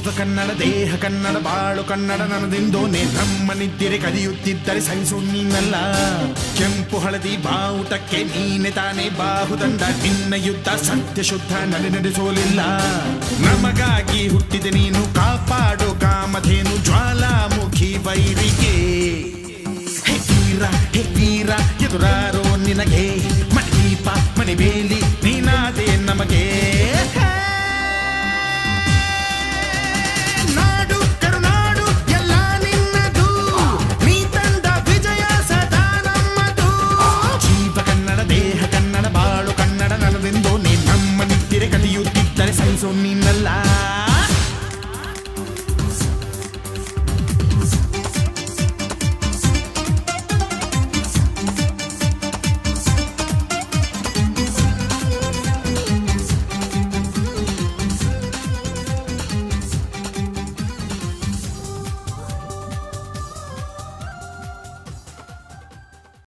ಜೀವ ಕನ್ನಡ, ದೇಹ ಕನ್ನಡ, ಬಾಳು ಕನ್ನಡ ನನದಿಂದೋ ನಮ್ಮ ಕಲಿಯುತ್ತಿದ್ದರೆ ಸಹಿಸು ನೀನಲ್ಲ. ಕೆಂಪು ಹಳದಿ ಬಾವುಟಕ್ಕೆ ನೀನೆ ತಾನೇ ಬಾಹುದಂಡ. ನಿನ್ನ ಯುದ್ಧ ಸತ್ಯ ಶುದ್ಧ ನಡೆ ನಡೆಸೋಲಿಲ್ಲ. ನಮಗಾಗಿ ಹುಟ್ಟಿದೆ ನೀನು, ಕಾಪಾಡು ಕಾಮಧೇನು ಜ್ವಾಲಾಮುಖಿ ವೈರಿಗೆ ಹೇ ತೀರ ಹೇ ತೀರ ಎದುರಾರೋ ನಿನಗೆ. don't mean the light.